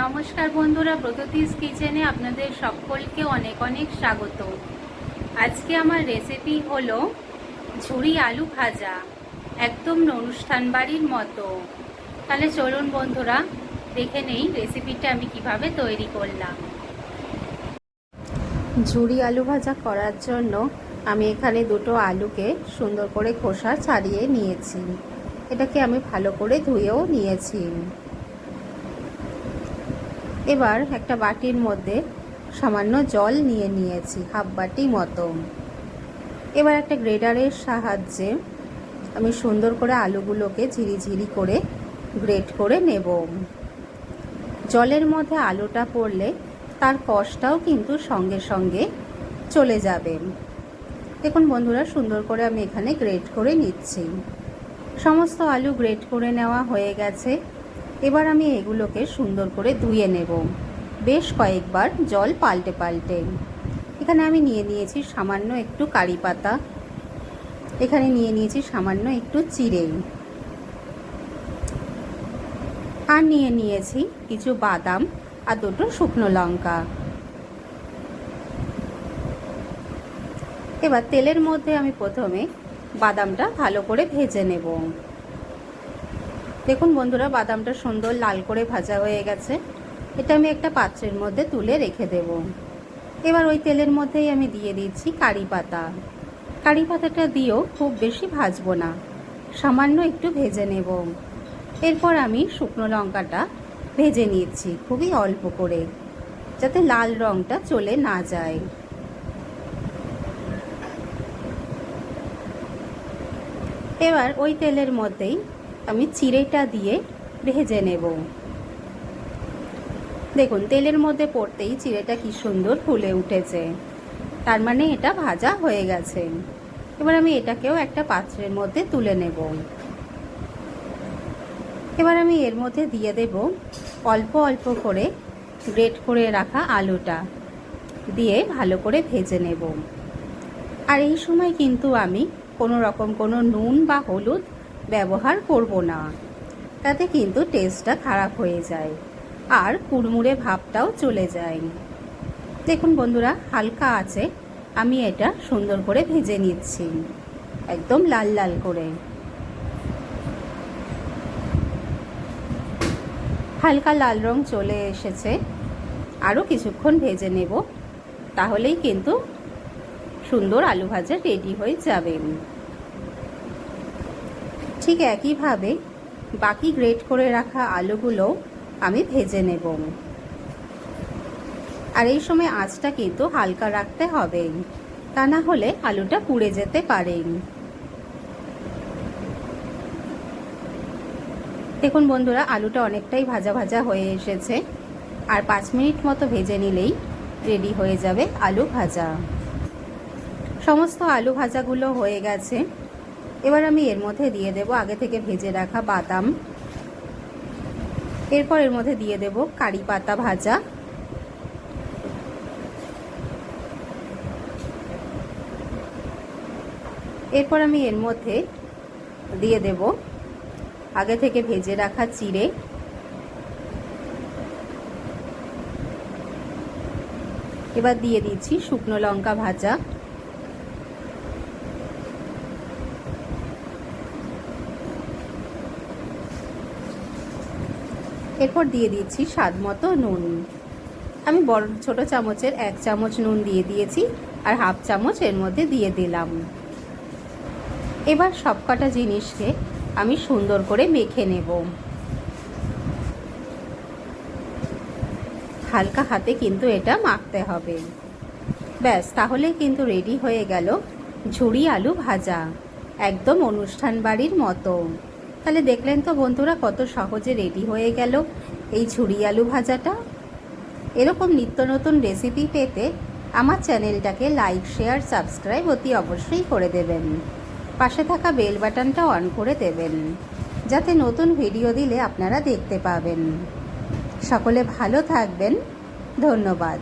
নমস্কার বন্ধুরা ব্রততিস কিচেনে আপনাদের সকলকে অনেক অনেক স্বাগত। আজকে আমার রেসিপি হলো ঝুড়ি আলু ভাজা, একদম অনুষ্ঠান বাড়ির মতো। তাহলে চলুন বন্ধুরা, দেখে নেই রেসিপিটা আমি কীভাবে তৈরি করলাম। ঝুড়ি আলু ভাজা করার জন্য আমি এখানে দুটো আলুকে সুন্দর করে খোসা ছাড়িয়ে নিয়েছি। এটাকে আমি ভালো করে ধুয়েও নিয়েছি। এবার একটা বাটির মধ্যে সামান্য জল নিয়ে নিয়েছি, হাফ বাটি মতো। এবার একটা গ্রেডারের সাহায্যে আমি সুন্দর করে আলুগুলোকে ঝিরিঝিরি করে গ্রেট করে নেব। জলের মধ্যে আলুটা পড়লে তার কষটাও কিন্তু সঙ্গে সঙ্গে চলে যাবে। দেখুন বন্ধুরা, সুন্দর করে আমি এখানে গ্রেট করে নিচ্ছি। সমস্ত আলু গ্রেট করে নেওয়া হয়ে গেছে। এবার আমি এগুলোকে সুন্দর করে ধুয়ে নেব। বেশ কয়েকবার জল পাল্টে পাল্টে। এখানে আমি নিয়ে নিয়েছি সামান্য একটু কারি পাতা। এখানে নিয়ে নিয়েছি সামান্য একটু চিড়ে। আর নিয়ে নিয়েছি কিছু বাদাম আর দুটো শুকনো লঙ্কা। এবার তেলের মধ্যে আমি প্রথমে বাদামটা ভালো করে ভেজে নেব। দেখুন বন্ধুরা, বাদামটা সুন্দর লাল করে ভাজা হয়ে গেছে। এটা আমি একটা পাত্রের মধ্যে তুলে রেখে দেব। এবার ওই তেলের মধ্যেই আমি দিয়ে দিচ্ছি কারি পাতা। কারি পাতাটা দিয়েও খুব বেশি ভাজবো না, সামান্য একটু ভেজে নেব। এরপর আমি শুকনো লঙ্কাটা ভেজে নিচ্ছি খুবই অল্প করে, যাতে লাল রঙটা চলে না যায়। এবার ওই তেলের মধ্যেই আমি চিড়েটা দিয়ে ভেজে নেব। দেখুন, তেলের মধ্যে পড়তেই চিড়েটা কি সুন্দর ফুলে উঠেছে। তার মানে এটা ভাজা হয়ে গেছে। এবার আমি এটাকেও একটা পাত্রের মধ্যে তুলে নেব। এবার আমি এর মধ্যে দিয়ে দেব অল্প অল্প করে গ্রেট করে রাখা আলুটা দিয়ে ভালো করে ভেজে নেব। আর এই সময় কিন্তু আমি কোনো রকম কোনো নুন বা হলুদ ব্যবহার করব না। তাতে কিন্তু টেস্টটা খারাপ হয়ে যায় আর কুড়মুড়ে ভাবটাও চলে যায়। দেখুন বন্ধুরা, হালকা আছে। আমি এটা সুন্দর করে ভেজে নিচ্ছি। একদম লাল লাল করে। হালকা লাল রং চলে এসেছে। আরও কিছুক্ষণ ভেজে নেব। তাহলেই কিন্তু সুন্দর আলু ভাজা রেডি হয়ে যাবে। ঠিক একইভাবে বাকি গ্রেট করে রাখা আলুগুলো আমি ভেজে নেব। আর এই সময় আঁচটা কিন্তু হালকা রাখতে হবে তা না হলে আলুটা পুড়ে যেতে পারে। দেখুন বন্ধুরা, আলুটা অনেকটাই ভাজা ভাজা হয়ে এসেছে। আর পাঁচ মিনিট মতো ভেজে নিলেই রেডি হয়ে যাবে আলু ভাজা। সমস্ত আলু ভাজাগুলো হয়ে গেছে। এবার আমি এর মধ্যে দিয়ে দেব আগে থেকে ভেজে রাখা বাদাম। এরপর এর মধ্যে দিয়ে দেব কারি পাতা ভাজা। এরপর আমি এর মধ্যে দিয়ে দেব আগে থেকে ভেজে রাখা চিড়ে। এবার দিয়ে দিচ্ছি শুকনো লঙ্কা ভাজা। এরপর দিয়ে দিচ্ছি স্বাদ মতো নুন। আমি বড়, ছোট চামচের এক চামচ নুন দিয়ে দিয়েছি আর হাফ চামচ এর মধ্যে দিয়ে দিলাম। এবার সবকটা জিনিসকে আমি সুন্দর করে মেখে নেব। হালকা হাতে কিন্তু এটা মাখতে হবে। ব্যাস, তাহলে কিন্তু রেডি হয়ে গেল ঝুড়ি আলু ভাজা, একদম অনুষ্ঠান বাড়ির মতো। তাহলে দেখলেন তো বন্ধুরা, কত সহজে রেডি হয়ে গেল এই ঝুড়ি আলু ভাজাটা। এরকম নিত্য নতুন রেসিপি পেতে আমার চ্যানেলটাকে লাইক শেয়ার সাবস্ক্রাইব অতি অবশ্যই করে দেবেন। পাশে থাকা বেল বাটনটা অন করে দেবেন, যাতে নতুন ভিডিও দিলে আপনারা দেখতে পাবেন। সকলে ভালো থাকবেন। ধন্যবাদ।